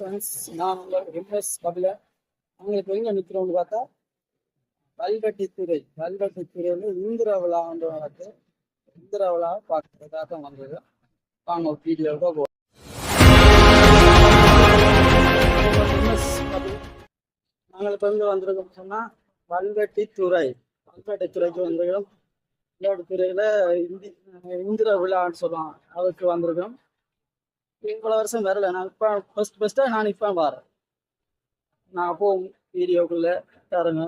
Friends நான் உங்கள் MS Kapila நாங்கள் எங்கே நிற்கிறோம்னு பார்த்தா கல்வெட்டித்துறை கல்வெட்டித்துறையில் இந்திர விழா வந்து நடக்கு இந்திர விழா பார்க்கறதுக்காக வந்தது. வாங்க வீடியோவுக்கு போ நாங்கள் இப்போ எங்கே வந்திருக்கோம் சொன்னால் கல்வெட்டித்துறை கல்வெட்டித்துறைக்கு வந்திருக்கோம் கல்வெட்டித்துறையில் இந்தி இந்திர விழான்னு சொல்லுவாங்க. அதுக்கு வந்திருக்கோம் இவ்வளோ வருஷம் வரல. நான் இப்போ ஃபர்ஸ்ட் ஃபர்ஸ்ட்டாக நான் இப்போ வரேன். நான் போகும் வீடியோக்குள்ளே தரங்க.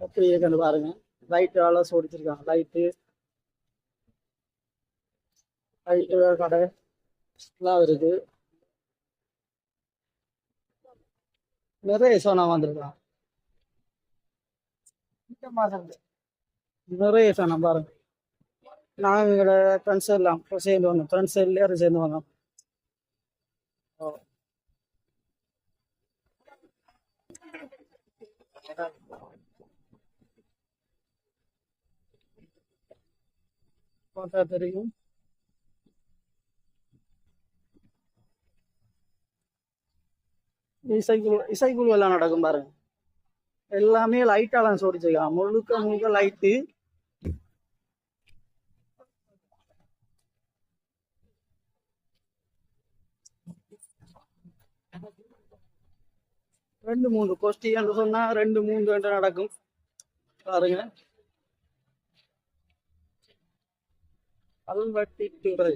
எப்படி இருக்குன்னு பாருங்க. லைட்டு எல்லாம் சோடிச்சிருக்காங்க. லைட்டு லைட்டு கடை. எல்லாம் இருக்கு. நிறைய சோனா வந்திருக்கான். நிறைய சோனா பாருங்க. நாங்கள் எங்களோட ஃப்ரெண்ட்ஸ் எல்லாம் சேர்ந்து வந்தோம் ஃப்ரெண்ட்ஸ் எல்லாரும் சேர்ந்து வந்தோம். பார்த்தா தெரியும். இசைக்குழு இசைக்குழு எல்லாம் நடக்கும் பாருங்க. எல்லாமே லைட்டாலாம் சோடிச்சிருக்கான் முழுக்க முழுக்க லைட்டு ரெண்டு மூணு கோஷ்டி என்று சொன்னா ரெண்டு மூணு என்று நடக்கும். பாருங்க. கல்வெட்டி துறை.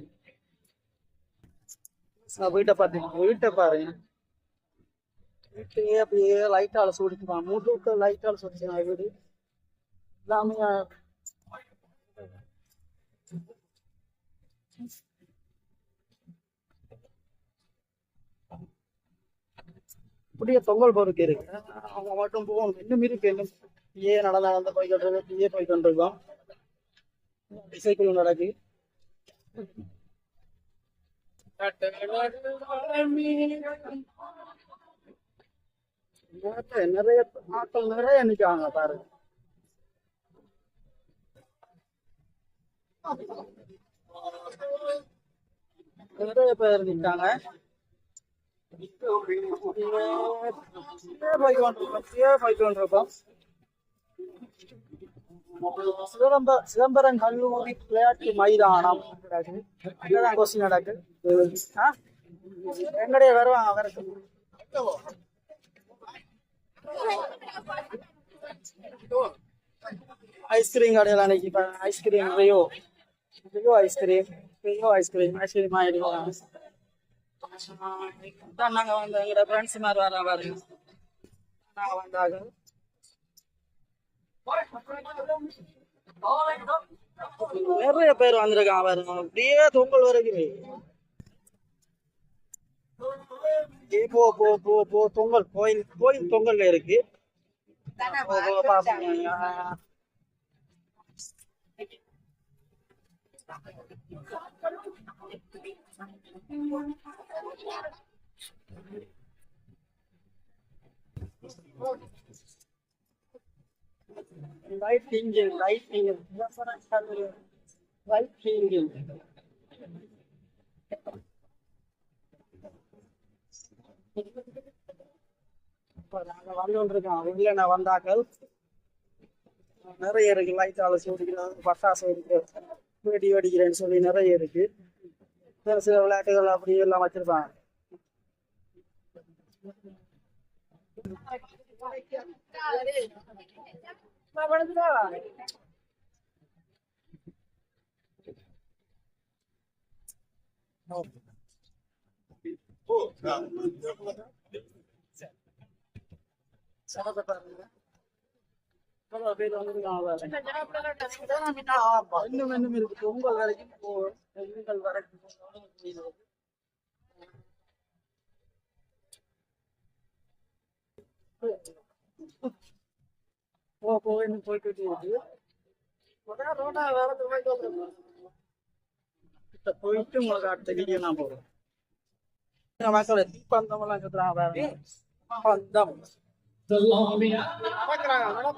வீட்டை பார்த்தீங்க வீட்டை பாருங்க. வீட்டையே அப்படியே லைட்டால சூடிச்சுப்பான் முழுக்க லைட்டால சூடிச்சுக்கான் வீடு எல்லாமே அப்படியே தொங்கல் பொறுக்கு இருக்கு. அவங்க மட்டும் போவோம் இன்னும் இருக்கு இன்னும். ஏ நடந்து நடந்து போய்கிட்டு இருக்கு ஏ போய்கிட்டு இருக்கோம் இசைக்குழு நடக்கு. நிறைய நிறைய ஆட்கள் நிறைய நிற்காங்க பாருங்க நிறைய பேர் நிற்காங்க சிதம்பர சிதம்பரம் கல்லூரி விளையாட்டு மைதானம் இங்கதான் கொஸ்டின் நடக்கு எங்கடைய வருவாங்க அவருக்கு ஐஸ்கிரீம் கடையில் அன்னைக்கு ice cream Rio Rio ice cream Rio ice cream ice cream ஆயிடுவாங்க நாங்க வந்து எங்களோட ஃப்ரெண்ட்ஸ் மாதிரி வர பாருங்க நாங்க வந்தாங்க. நிறைய பேர் வந்திருக்காங்க பாருங்க. அப்படியே தொங்கல் வரைக்கும். போ போ போ போ தொங்கல். கோயில் கோயில் தொங்கல்ல இருக்கு. பாப்போம். Right thinking, right thinking. That's what I'm telling you. வந்து நான் வந்தாக்கள் நிறைய இருக்கு லைட் ஆலோசி சூடிக்கிறது பட்டாசு இருக்கு வெடி வெடிக்கிறேன்னு சொல்லி நிறைய இருக்கு சில சில விளையாட்டுகள் அப்படி எல்லாம் வச்சிருப்பாங்க. எவ்வளவு பேர் வந்திருக்காங்க பாருங்க. இன்னும் இன்னும் இருக்கு பொங்கல் வரைக்கும் போ- பொங்கல் வரைக்கும் போகணும். போ போ இன்னும் போயிட்டு இருக்கு முதல்ல ரோட்டா வேற போயிட்டு வந்துருக்கோம் கிட்ட போயிட்டு உங்களுக்கு அடுத்த வீடியோ நான் போடுறேன் மக்கள் தீப்பந்தம் எல்லாம் சுத்துறாங்க பாருங்க பந்தம் பார்க்கறாங்க